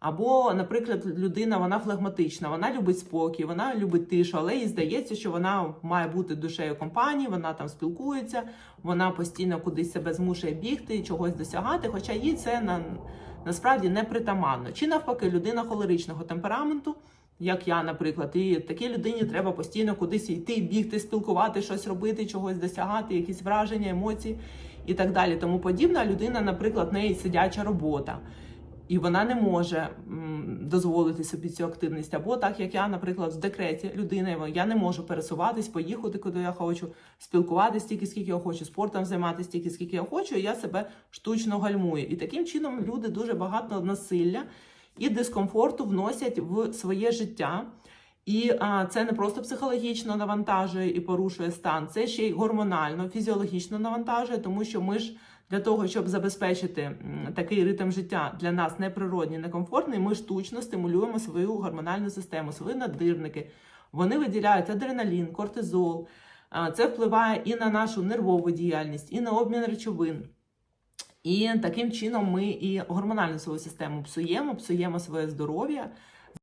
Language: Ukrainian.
Або, наприклад, людина вона флегматична, вона любить спокій, вона любить тишу, але їй здається, що вона має бути душею компанії, вона там спілкується, вона постійно кудись себе змушує бігти, чогось досягати, хоча їй це на, насправді не притаманно. Чи навпаки, людина холеричного темпераменту, як я, наприклад, і такій людині треба постійно кудись йти, бігти, спілкувати, щось робити, чогось досягати, якісь враження, емоції і так далі. Тому подібна людина, наприклад, неї сидяча робота. І вона не може дозволити собі цю активність. Або так як я, наприклад, в декреті людина, я не можу пересуватись, поїхати, куди я хочу, спілкуватися стільки, скільки я хочу, спортом займатися стільки, скільки я хочу, і я себе штучно гальмую. І таким чином люди дуже багато насилля і дискомфорту вносять в своє життя. І а, це не просто психологічно навантажує і порушує стан, це ще й гормонально, фізіологічно навантажує, тому що ми ж для того, щоб забезпечити такий ритм життя для нас неприродний, некомфортний, ми штучно стимулюємо свою гормональну систему, свої надирники. Вони виділяють адреналін, кортизол. Це впливає і на нашу нервову діяльність, і на обмін речовин. І таким чином ми і гормональну свою систему псуємо, псуємо своє здоров'я.